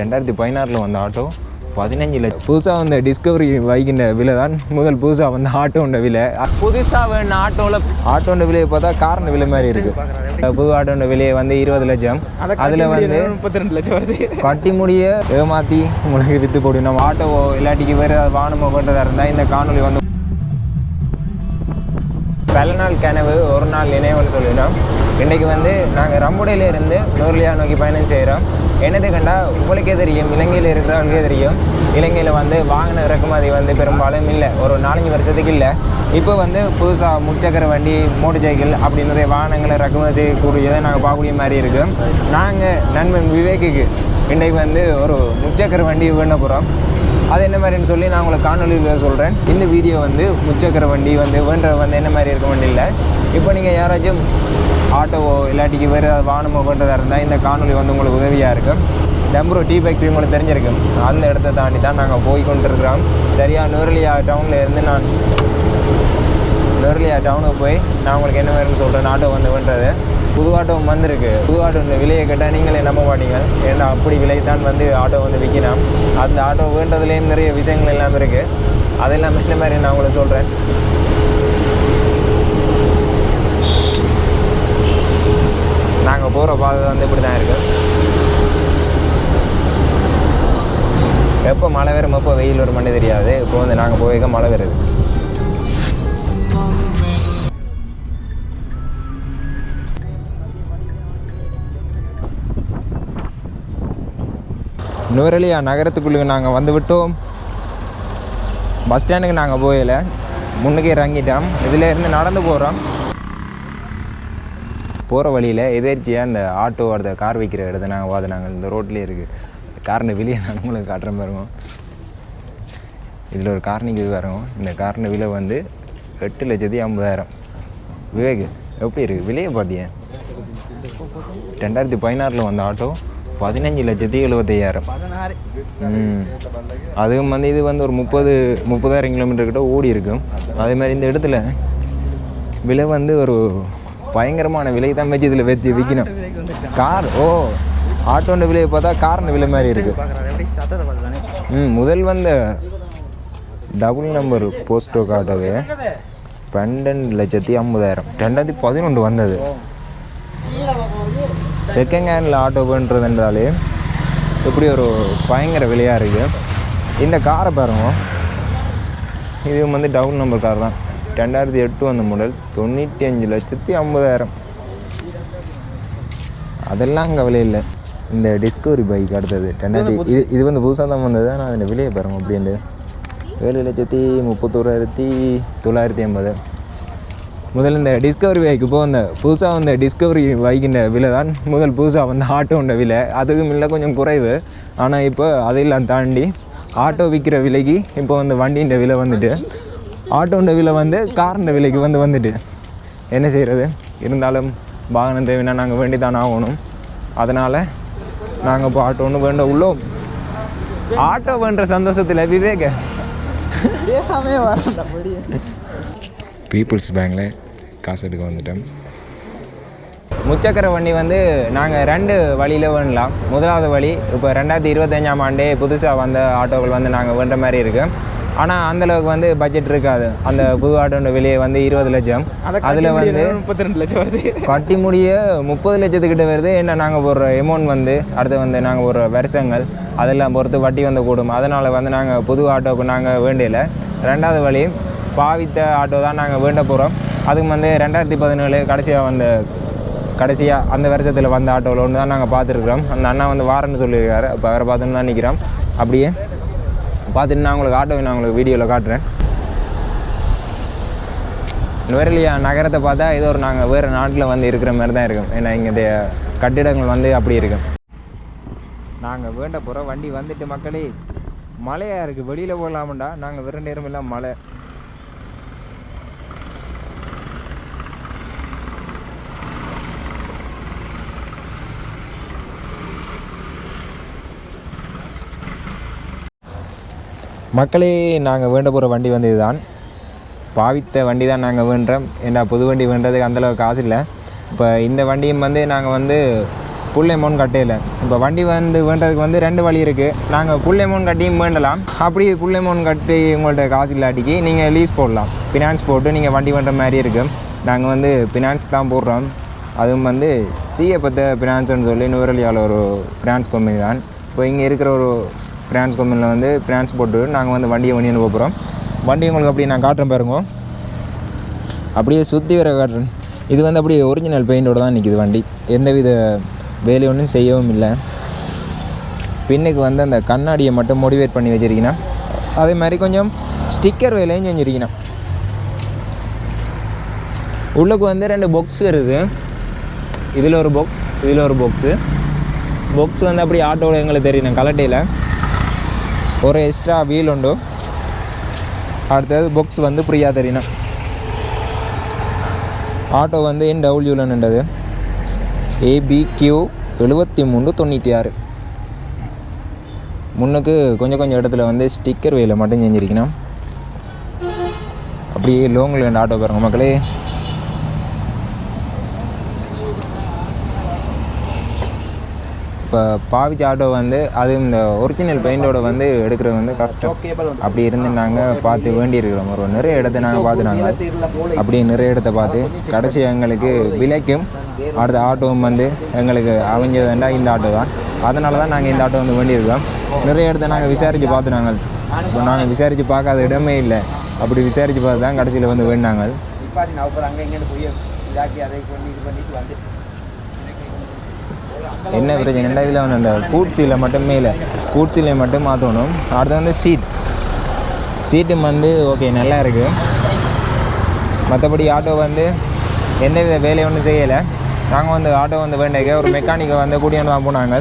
ரெண்டாயிரத்தி பதினாறில் வந்த ஆட்டோ பதினஞ்சு லட்சம் புதுசாக வந்த டிஸ்கவரி வைக்கின்ற விலை தான் முதல் புதுசாக வந்த ஆட்டோண்ட விலை. புதுசாக வேணும் ஆட்டோவில் ஆட்டோண்ட விலையை பார்த்தா காரண விலை மாதிரி இருக்குது புது ஆட்டோண்ட விலையை வந்து இருபது லட்சம். அதில் வந்து முப்பத்தி ரெண்டு லட்சம் வருது. கட்டி முடிய ஏமாற்றி உங்களுக்கு விற்று போடும். நம்ம ஆட்டோவோ இல்லாட்டிக்கு வேறு வாகனமோ பண்ணுறதா இருந்தால் இந்த காணொளி வந்து பல நாள் கனவு ஒரு நாள் நினைவுன்னு சொல்லிடும் இன்றைக்கு வந்து நாங்கள் ரம்புடையிலிருந்து நூர்லியா நோக்கி பயணம் செய்கிறோம் என்னது கண்டா உங்களுக்கே தெரியும் இலங்கையில் இருக்கிறவங்களுக்கே தெரியும். இலங்கையில் வந்து வாகன இறக்குமதி வந்து பெரும்பாலும் இல்லை. ஒரு நாலஞ்சு வருஷத்துக்கு இல்லை. இப்போ வந்து புதுசாக முச்சக்கர வண்டி மோட்டர் சைக்கிள் அப்படி நிறைய வாகனங்களை இறக்குமதி செய்யக்கூடியதை நாங்கள் பார்க்கக்கூடிய மாதிரி இருக்கும் நாங்கள் நண்பன் விவேக்குக்கு இன்றைக்கு வந்து ஒரு முச்சக்கர வண்டி வேண்ட போகிறோம் அது என்ன மாதிரின்னு சொல்லி நான் உங்களுக்கு காணொலியில் சொல்கிறேன் இந்த வீடியோ வந்து முச்சக்கர வண்டி வந்து வேண்டது வந்து என்ன மாதிரி இருக்க வண்டி இல்லை. இப்போ நீங்கள் யாராச்சும் ஆட்டோவோ இல்லாட்டிக்கு வேறு வாகனமோ கொண்டதாக இருந்தால் இந்த காணொலி வந்து உங்களுக்கு உதவியாக இருக்கும். டெம்பரோ டீ ஃபேக்ட்ரி உங்களுக்கு தெரிஞ்சிருக்கும். அந்த இடத்த தாண்டி தான் நாங்கள் போய் கொண்டிருக்கிறோம். சரியாக நுரலியா டவுனில் இருந்து நான் நுரலியா டவுனுக்கு போய் நான் உங்களுக்கு என்ன வேணும்னு சொல்கிறேன் ஆட்டோ வந்து பண்ணுறது புது ஆட்டோ வந்திருக்கு. புது ஆட்டோ விலையை கேட்டால் நீங்களே நம்ப மாட்டீங்க. ஏன்னா அப்படி விலை தான் வந்து ஆட்டோ வந்து விற்கணும். அந்த ஆட்டோ வேண்டதுலேயும் நிறைய விஷயங்கள் எல்லாம் இருக்குது அதெல்லாம் என்ன மாதிரி நான் உங்களுக்கு சொல்கிறேன் நாங்கள் பாதை வந்து இப்படி தான் இருக்குது எப்போ மழை வரும் எப்போ வெயில் வரும் மட்டும் தெரியாது. இப்போ வந்து நாங்கள் போயிருக்க மழை வருது. நுவரலியா நகரத்துக்குள்ளே நாங்கள் வந்து விட்டோம். பஸ் ஸ்டாண்டுக்கு நாங்கள் போயில முன்னுக்கு இறங்கிட்டோம். இதில் இருந்து நடந்து போகிறோம் போகிற வழியில் எதிர்ச்சியாக இந்த ஆட்டோ அடுத்த கார் வைக்கிற இடத்த நாங்கள் வாதினாங்க. இந்த ரோட்லேயே இருக்குது காரில் வெளியே நான் உங்களுக்கு காட்டுற இருக்கும் இதில் ஒரு காரணிக்கு வரும் இந்த கார்னு விலை வந்து எட்டு லட்சத்தி ஐம்பதாயிரம். விவேக் எப்படி இருக்குது விலையை பார்த்தியா ரெண்டாயிரத்தி பதினாறில் வந்த ஆட்டோ பதினஞ்சு லட்சத்தி எழுபத்தையாயிரம் அதுவும் வந்து இது வந்து ஒரு முப்பது முப்பதாயிரம் கிலோமீட்டர் கிட்ட ஓடி இருக்கும் அதே மாதிரி இந்த இடத்துல விலை வந்து ஒரு பயங்கரமான விலை தான் வச்சு இதில் வச்சு விற்கணும் கார் ஓ ஆட்டோண்ட விலையை பார்த்தா காரின் விலை மாதிரி இருக்குது ம் முதல் வந்த டபுள் நம்பர் போஸ்டோ ஆட்டோவே பன்னெண்டு லட்சத்தி ஐம்பதாயிரம். ரெண்டாயிரத்தி பதினொன்று வந்தது. செகண்ட் ஹேண்டில் ஆட்டோ பண்ணுறதுன்றாலே இப்படி ஒரு பயங்கர விலையாக இருக்குது இந்த காரை பாருங்க. இது வந்து டபுள் நம்பர் கார் தான். ரெண்டாயிரத்தி எட்டு வந்த மாடல் தொண்ணூற்றி அஞ்சு லட்சத்தி ஐம்பதாயிரம். அதெல்லாம் அங்கே விலை இல்லை. இந்த டிஸ்கவரி பைக் அடுத்தது. ரெண்டாயிரத்தி இது இது வந்து புதுசாக தான் வந்தது. ஆனால் அதில் விலையை பாருங்க அப்படின்ட்டு ஏழு லட்சத்தி முப்பத்தோராயிரத்தி தொள்ளாயிரத்தி ஐம்பது. முதல்ல இந்த டிஸ்கவரி பைக் இப்போ வந்த புதுசாக வந்த டிஸ்கவரி பைக்கின்ற விலை தான் முதல் புதுசாக வந்த ஆட்டோண்ட விலை. அதுக்கும் இல்லை கொஞ்சம் குறைவு. ஆனால் இப்போ அதையெல்லாம் தாண்டி ஆட்டோ விற்கிற விலைக்கு இப்போ வந்து வண்டின்ற விலை வந்துட்டு ஆட்டோண்ட விலை வந்து காரின்ற விலைக்கு வந்து வந்துட்டு. என்ன செய்கிறது இருந்தாலும் வாகனம் தேவைன்னா நாங்கள் வேண்டி தானே ஆகணும். அதனால் நாங்கள் இப்போ ஆட்டோ ஒன்று வேண்ட உள்ளோம். ஆட்டோ வேண்ட சந்தோஷத்தில் விவேக. பீப்புள்ஸ் பேங்கில் காசு எடுக்க வந்துட்டோம் முச்சக்கர வண்டி வந்து நாங்கள் ரெண்டு வழியில் வேண்டலாம். முதலாவது வழி இப்போ ரெண்டாயிரத்தி இருபத்தஞ்சாம் ஆண்டே புதுசாக வந்த ஆட்டோக்கள் வந்து நாங்கள் வேண்ட மாதிரி இருக்குது ஆனால் அந்தளவுக்கு வந்து பட்ஜெட் இருக்காது. அந்த புது ஆட்டோட விலையை வந்து இருபது லட்சம். அதில் வந்து முப்பத்தி ரெண்டு லட்சம் வருது. கட்டி முடிய முப்பது லட்சத்துக்கிட்ட வருது. என்ன நாங்கள் போடுற எமௌண்ட் வந்து அடுத்து வந்து நாங்கள் போடுற வருஷங்கள் அதெல்லாம் பொறுத்து வட்டி வந்து கூடும். அதனால் வந்து நாங்கள் புது ஆட்டோவுக்கு நாங்கள் வேண்டியல. ரெண்டாவது வழி பாவித்த ஆட்டோ தான் நாங்கள் வேண்ட போகிறோம் அதுக்கு வந்து ரெண்டாயிரத்தி பதினேழு கடைசியாக வந்த கடைசியாக அந்த வருஷத்தில் வந்த ஆட்டோவில் ஒன்று தான் நாங்கள் பார்த்துருக்குறோம். அந்த அண்ணா வந்து வாரன்னு சொல்லியிருக்காரு. இப்போ அவரை பார்த்துன்னு தான் நிற்கிறோம் அப்படியே பார்த்துட்டு நான் உங்களுக்கு ஆட்டோவை நான் உங்களுக்கு வீடியோவில் காட்டுறேன். நுவரலியா நகரத்தை பார்த்தா ஏதோ ஒரு நாங்கள் வேறு நாட்டில் வந்து இருக்கிற மாதிரி தான் இருக்கும். ஏன்னா இங்கே கட்டிடங்கள் வந்து அப்படி இருக்கும். நாங்கள் வேண்ட போகிற வண்டி வந்துட்டு மக்களே மழையாக இருக்குது வெளியில் போகலாமண்டா? நாங்கள் வெறும் நேரம் எல்லாம் மழை. மக்களே நாங்கள் வேண்ட போகிற வண்டி வந்து இதுதான் பாவித்த வண்டி தான் நாங்கள் வேண்டுறோம். ஏன்னா புது வண்டி வேண்டதுக்கு அந்தளவுக்கு காசு இல்லை. இப்போ இந்த வண்டியும் வந்து நாங்கள் வந்து புல் அமௌண்ட் கட்டையில் இப்போ வண்டி வந்து வேண்டதுக்கு வந்து ரெண்டு வழி இருக்குது நாங்கள் புல் அமௌண்ட் கட்டியும் வேண்டலாம். அப்படி புல் அமௌண்ட் கட்டி உங்கள்கிட்ட காசு இல்லாட்டிக்கு நீங்கள் லீஸ் போடலாம். ஃபினான்ஸ் போட்டு நீங்கள் வண்டி வேண்ட மாதிரி இருக்குது நாங்கள் வந்து ஃபினான்ஸ் தான் போடுறோம். அதுவும் வந்து சிஏ பற்ற ஃபினான்ஸ்னு சொல்லி நூரலியால் ஒரு ஃபினான்ஸ் கம்பெனி தான். இப்போ இங்கே இருக்கிற ஒரு பிரான்ஸ் கம்பெனியில் வந்து பிரான்ஸ் போட்டு நாங்கள் வந்து வண்டியை வண்டின்னு போகிறோம் வண்டி உங்களுக்கு அப்படி நான் காட்டுறேன் பாருங்க. அப்படியே சுற்றி வர காட்டுறேன். இது வந்து அப்படியே ஒரிஜினல் பெயிண்டோட தான் நிற்கிது வண்டி. எந்தவித வேலை ஒன்றும் செய்யவும் இல்லை. பின்னுக்கு வந்து அந்த கண்ணாடியை மட்டும் மோடிவேட் பண்ணி வச்சுருக்கீங்கன்னா அதே மாதிரி கொஞ்சம் ஸ்டிக்கர் வேலையும் செஞ்சுருக்கீங்கன்னா. உள்ளுக்கு வந்து ரெண்டு பொக்ஸ் வருது இதில் ஒரு பாக்ஸ் இதில் ஒரு பாக்ஸு பாக்ஸ் வந்து அப்படி ஆட்டோவில் எங்களுக்கு தெரியும் கலட்டையில் ஒரு எக்ஸ்ட்ரா வீல் உண்டு. அடுத்தது புக்ஸ் வந்து ஃப்ரீயாக தெரியணும் ஆட்டோ வந்து என் டபிள்யூவில் நின்றது. ஏபிக்யூ எழுபத்தி மூணு தொண்ணூற்றி ஆறு. முன்னுக்கு கொஞ்சம் கொஞ்சம் இடத்துல வந்து ஸ்டிக்கர் வேலை மட்டும் செஞ்சுருக்கணும். அப்படியே லோங்கில் ரெண்டு ஆட்டோ பாருங்க மக்களே. இப்போ பாவிச்ச ஆட்டோ வந்து அது இந்த ஒரிஜினல் பெயிண்டோட வந்து எடுக்கிறது வந்து கஷ்டம். அப்படி இருந்து நாங்கள் பார்த்து வேண்டி இருக்கிறோம் ஒரு நிறைய இடத்த நாங்கள் பார்த்துனாங்க அப்படி நிறைய இடத்த பார்த்து கடைசி எங்களுக்கு விலைக்கும் அடுத்த ஆட்டோவும் வந்து எங்களுக்கு அமைஞ்சதுண்டா இந்த ஆட்டோ தான். அதனால தான் நாங்கள் இந்த ஆட்டோ வந்து வேண்டியிருக்கோம் நிறைய இடத்த நாங்கள் விசாரித்து பார்த்து நாங்கள் இப்போ நாங்கள் விசாரித்து பார்க்காத இடமே இல்லை. அப்படி விசாரித்து பார்த்து தான் கடைசியில் வந்து வேண்டாங்க நிப்பாட்டி நான் அப்புறம் அங்கே இங்கே போய் இதாக்கி அதை பண்ணி இது பண்ணிட்டு வந்துட்டு என்ன பிரச்சனைனா இதில் வந்து அந்த பூட்சியில் மட்டுமே இல்லை. பூட்சியில் மட்டும் மாற்றணும் அடுத்து வந்து சீட் சீட்டும் வந்து ஓகே நல்லா இருக்குது மற்றபடி ஆட்டோ வந்து எந்தவித வேலையை ஒன்றும் செய்யலை. நாங்கள் வந்து ஆட்டோ வந்து வேண்டிய ஒரு மெக்கானிக்கை வந்து கூட்டியாந்து தான் போனாங்க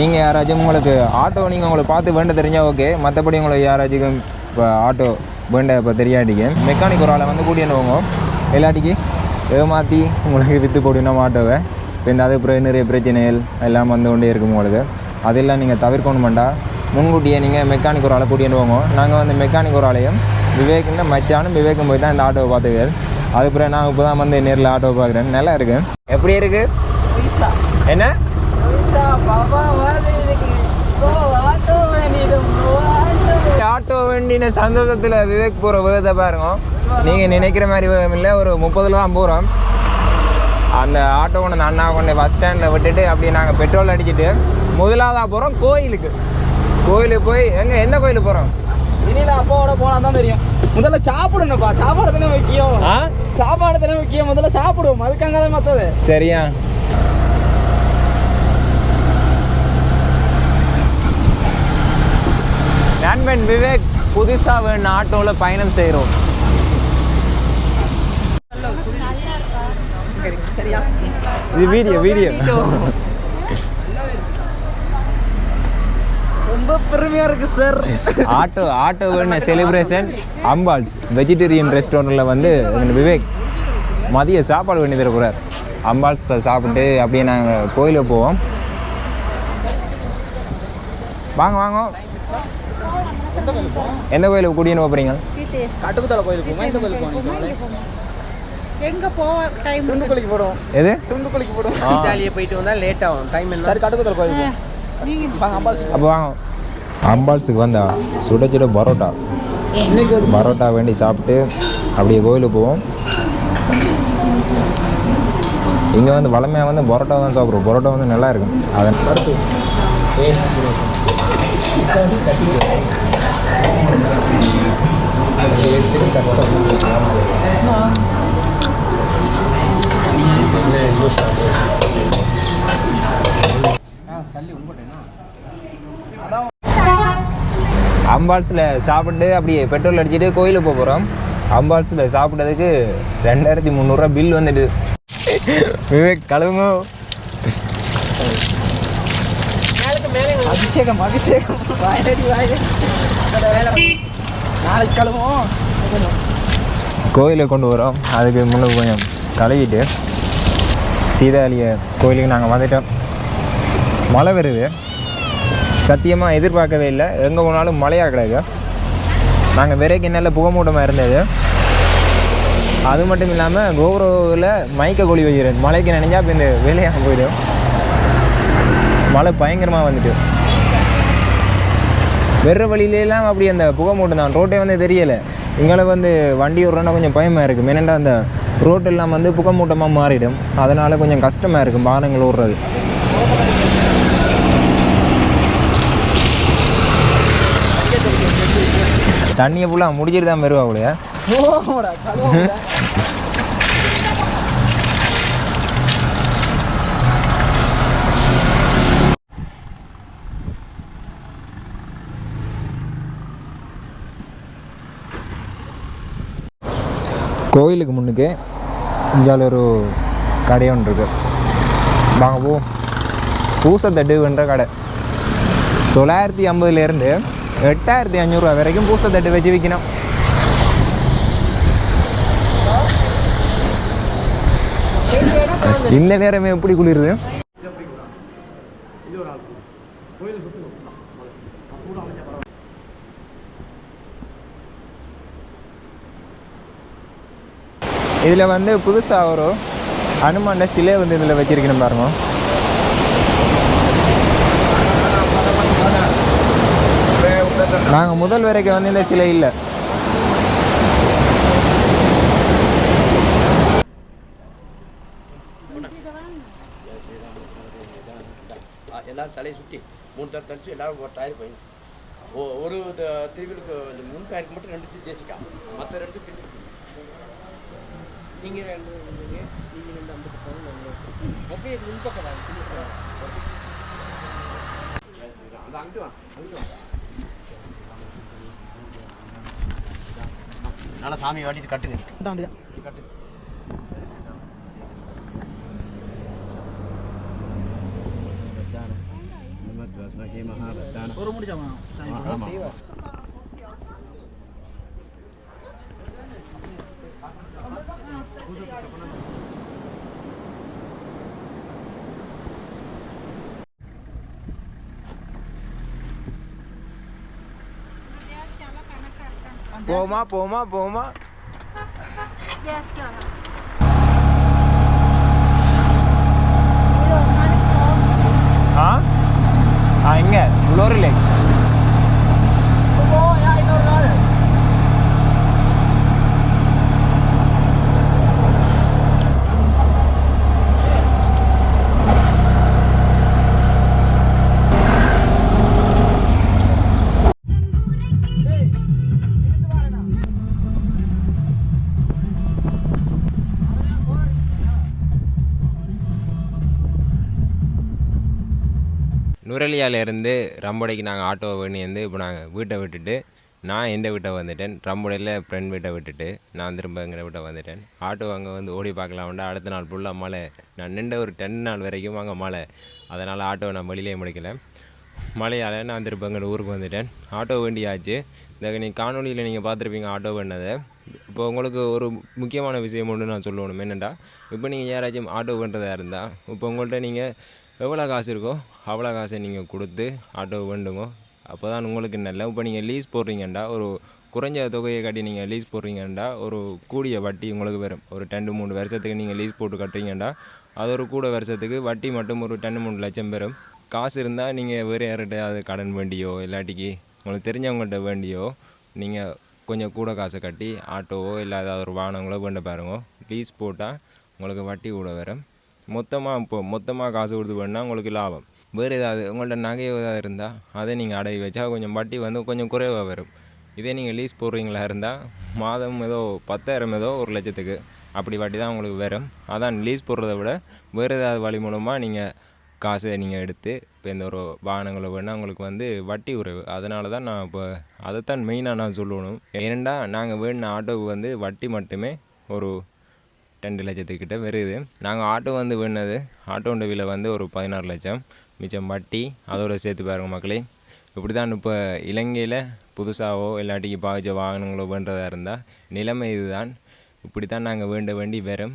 நீங்கள் யாராச்சும் உங்களுக்கு ஆட்டோ நீங்கள் உங்களை பார்த்து வேண்ட தெரிஞ்சால் ஓகே மற்றபடி உங்களுக்கு யாராச்சும் இப்போ ஆட்டோ வேண்ட இப்போ தெரியாட்டிக்கு. மெக்கானிக் ஒரு ஆளை வந்து கூட்டியாந்து போங்க. இல்லாட்டிக்கு ஏமாற்றி உங்களுக்கு விற்று போடணும் ஆட்டோவை இந்த அது பிற- நிறைய பிரச்சனைகள் எல்லாம் வந்து கொண்டே இருக்கும் உங்களுக்கு அதெல்லாம் நீங்கள் தவிர்க்கணுமெண்டா முன்கூட்டியே நீங்கள் மெக்கானிக் ஒரு ஆளை கூட்டிட்டு போங்க நாங்கள் வந்து மெக்கானிக் ஒரு ஆளையும் விவேக்குன்னு மச்சானும் விவேக்கும் போய் தான் இந்த ஆட்டோவை பார்த்துக்கிறேன் அது பிறகு நான் இப்போ தான் வந்து நேரில் ஆட்டோ பார்க்குறேன் நல்லா இருக்கு எப்படி இருக்கு என்ன ஆட்டோ வேண்டின சந்தோஷத்தில் விவேக் போகிற வேகத்தை பாருங்க நீங்கள் நினைக்கிற மாதிரி வேகம் இல்லை ஒரு முப்பதில் தான் போகிறோம் அந்த ஆட்டோ கொண்டு அண்ணா கொண்டு பஸ் ஸ்டாண்டில் விட்டுட்டு அப்படியே நாங்கள் பெட்ரோல் அடிச்சுட்டு முதலாவதாக போகிறோம் கோயிலுக்கு. கோயிலுக்கு போய் எங்கே எந்த கோயிலுக்கு போகிறோம் இனியில அப்பாவோட போனா தான் தெரியும். முதல்ல சாப்பிடணும்ப்பா. சாப்பாடு தானே முக்கியம். சாப்பாடு தானே முக்கியம். முதல்ல சாப்பிடுவோம். அதுக்காக தான் மற்றது சரியா? நண்பன் விவேக் புதுசாக வேணும் ஆட்டோவில் பயணம் செய்கிறோம் சரியா இது வீடியோ வீடியோ ரொம்ப பெருமையா இருக்கு சார் ஆட்டோ ஆட்டோ வேண செலிப்ரேஷன் அம்பால்ஸ் வெஜிடேரியன் ரெஸ்டாரண்ட்டில் வந்து விவேக் மதிய சாப்பாடு வேண்டி தரக்கூடாது அம்பால்ஸில் சாப்பிட்டு அப்படியே நாங்கள் கோயிலுக்கு போவோம். வாங்க வாங்க. எந்த கோயிலுக்கு கூட்டின்னு போகிறீங்க கட்டுக்குத்தலை கோயிலுக்கு போமா இந்த கோயிலுக்கு போனீங்க எங்க போக டைம் துண்டுக்குழிக்கு போடுவோம். எது? துண்டுக்குழிக்கு போடுவோம். இத்தாலியை போயிட்டு வந்தால் லேட் ஆகும். டைம் என்ன? சரி கட்டுக்குத்தலை கோயிலுக்கு போவோம். நீங்க வாங்க அம்பாள் அப்போ வாங்க. அம்பால்ஸுக்கு வந்தா சுட சுட பரோட்டா. பரோட்டா வேண்டி சாப்பிட்டு அப்படியே கோயிலுக்கு போவோம். இங்கே வந்து வளமையாக வந்து பரோட்டா தான் சாப்பிட்றோம் பரோட்டா வந்து நல்லா இருக்கும். அதன் கருத்து அம்பால்ஸில் சாப்பிட்டு அப்படியே பெட்ரோல் அடிச்சுட்டு கோயிலுக்கு போக போகிறோம் அம்பால்ஸில் சாப்பிட்டதுக்கு ரெண்டாயிரத்தி முந்நூறுரூவா பில் வந்துட்டு. விவேக் கழுவுங்க அபிஷேகம் அபிஷேகம். வாயடி வாயடி நாளைக்கு கிளம்புவோம். கோயிலுக்கு கொண்டு வரோம். அதுக்கு முன்னுக்கு கொஞ்சம் கழுவிட்டு சீதாளிய கோயிலுக்கு நாங்கள் வந்துட்டோம். மழை வருது. சத்தியமாக எதிர்பார்க்கவே இல்லை. எங்கே போனாலும் மழையாக கிடையாது நாங்கள் விரைக்கு என்னால் புகமூட்டமாக இருந்தது. அது மட்டும் இல்லாமல் கோபுரவில் மயக்க கொழி வைக்கிறேன் மழைக்கு நினைஞ்சா இப்போ இந்த வேலையாக போயிடும். மழை பயங்கரமாக வந்துட்டு. வெற வழியிலலாம் அப்படி அந்த புகை மூட்டம் தான். ரோட்டே வந்து தெரியலை. இங்கே வந்து வண்டி விட்றோன்னா கொஞ்சம் பயமாக இருக்குது மெனண்டா அந்த ரோட் எல்லாம் வந்து புகமூட்டமாக மாறிடும். அதனால் கொஞ்சம் கஷ்டமாக இருக்கும் வாகனங்கள் ஓடுறது. தண்ணியை ஃபுல்லாக முடிச்சிட்டு தான் வருவா அவளையா கோயிலுக்கு முன்னுக்கு இஞ்சால் ஒரு கடை ஒன்று இருக்கு. வாங்க போ. பூசத்தட்டுன்ற கடை. தொள்ளாயிரத்தி ஐம்பதுலேருந்து எட்டாயிரத்தி அஞ்சூறுரூவா வரைக்கும் பூசத்தட்டு வச்சு விற்கணும் இந்த நேரமே எப்படி குளிருது? இதில் வந்து புதுசாக ஒரு அனுமான சிலை வந்து இதில் வச்சுருக்கணும் பாருங்க. நாங்கள் முதல் வரைக்கும் வந்து இந்த சிலை இல்லை. எல்லாரும் தலையை சுற்றி மூணு தர தடிச்சு எல்லாரும் ஒரு டயர் போய் ஒரு திருவிழுக்கு முன் டயருக்கு மட்டும் ரெண்டு தேசிக்கா மற்ற ரெண்டு பின்னாடி. நீங்க ரெண்டு நீங்க நீங்க ரெண்டு அந்த பக்கம் அப்படியே முன்பக்கம். அந்த அங்கிட்டு வா அங்கிட்டு வா. நல்லா சாமி வாட்டிட்டு கட்டுங்க. தாண்டியா கட்டு. ஒரு முடிச்சாமா Poma, poma, poma. Yes, நுரலியாலேருந்து ரம்போடைக்கு நாங்கள் ஆட்டோவை வேணி இப்போ நாங்கள் வீட்டை விட்டுட்டு நான் எந்த வீட்டை வந்துட்டேன் ரம்போடையில் ஃப்ரெண்ட் வீட்டை விட்டுட்டு நான் திரும்ப எங்கள் வீட்டை வந்துட்டேன். ஆட்டோ அங்கே வந்து ஓடி பார்க்கலாம்டா அடுத்த நாள் ஃபுல்லாக மழை. நான் நின்ற ஒரு டென் நாள் வரைக்கும் அங்கே மழை. அதனால் ஆட்டோவை நான் வெளியிலே முடிக்கலை. மழையால் நான் திரும்ப எங்கள் ஊருக்கு வந்துட்டேன். ஆட்டோ வேண்டியாச்சு. இந்த நீங்கள் காணொலியில் நீங்கள் பார்த்துருப்பீங்க ஆட்டோ வேண்டதை. இப்போ உங்களுக்கு ஒரு முக்கியமான விஷயம் ஒன்று நான் சொல்லணும். என்னென்னா இப்போ நீங்கள் யாராச்சும் ஆட்டோ பண்ணுறதா இருந்தால் இப்போ உங்கள்கிட்ட நீங்கள் எவ்வளோ காசு இருக்கோ அவ்வளோ காசை நீங்கள் கொடுத்து ஆட்டோ வேண்டுங்க. அப்போ தான் உங்களுக்கு நல்ல இப்போ நீங்கள் லீஸ் போடுறீங்கண்டா ஒரு குறைஞ்ச தொகையை கட்டி நீங்கள் லீஸ் போடுறீங்கண்டா ஒரு கூடிய வட்டி உங்களுக்கு வரும். ஒரு ரெண்டு மூணு வருஷத்துக்கு நீங்கள் லீஸ் போட்டு கட்டுறீங்கண்டா அது ஒரு கூட வருஷத்துக்கு வட்டி மட்டும் ஒரு ரெண்டு மூணு லட்சம் வரும் காசு இருந்தால் நீங்கள் வேறு யார்கிட்டயாவது கடன் வேண்டியோ இல்லாட்டிக்கு உங்களுக்கு தெரிஞ்சவங்கள்ட்ட வேண்டியோ நீங்கள் கொஞ்சம் கூட காசை கட்டி ஆட்டோவோ இல்லை ஏதாவது ஒரு வாகனங்களோ வேண்ட பாருங்க. லீஸ் போட்டால் உங்களுக்கு வட்டி கூட வரும். மொத்தமாக இப்போ மொத்தமாக காசு கொடுத்து போனால் உங்களுக்கு லாபம். வேறு ஏதாவது உங்கள்கிட்ட நகை ஏதாவது இருந்தால் அதை நீங்கள் அடை வச்சா கொஞ்சம் வட்டி வந்து கொஞ்சம் குறைவாக வரும். இதே நீங்கள் லீஸ் போடுறீங்களா இருந்தால் மாதம் ஏதோ பத்தாயிரம் ஏதோ ஒரு லட்சத்துக்கு அப்படி வட்டி தான் உங்களுக்கு வரும். அதான் லீஸ் போடுறத விட வேறு ஏதாவது வழி மூலமாக நீங்கள் காசை நீங்கள் எடுத்து இப்போ இந்த ஒரு வாகனங்களை வேணால் உங்களுக்கு வந்து வட்டி உறவு. அதனால தான் நான் இப்போ அதைத்தான் மெயினாக நான் சொல்லணும். ஏனெண்டா நாங்கள் வேணுன ஆட்டோவுக்கு வந்து வட்டி மட்டுமே ஒரு ரெண்டு லட்சத்துக்கிட்ட வருது நாங்கள் ஆட்டோ வந்து வேணுனது ஆட்டோ விலை வந்து ஒரு பதினாறு லட்சம். மிச்சம் வட்டி அதோட சேர்த்து பாருங்கள் மக்களே. இப்படி தான் இப்போ இலங்கையில் புதுசாகவோ இல்லாட்டிக்கு பாவிச்ச வாகனங்களோ வேண்டதாக இருந்தால் நிலைமை இதுதான். இப்படி தான் நாங்கள் வேண்ட வேண்டி வரும்.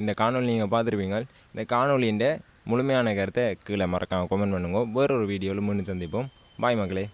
இந்த காணொலி நீங்கள் பார்த்துருப்பீங்க. இந்த காணொலியின் முழுமையான கருத்தை கீழே மறக்காமல் கமெண்ட் பண்ணுங்க. வேறொரு வீடியோவில் முன்னு சந்திப்போம். பாய் மக்களே.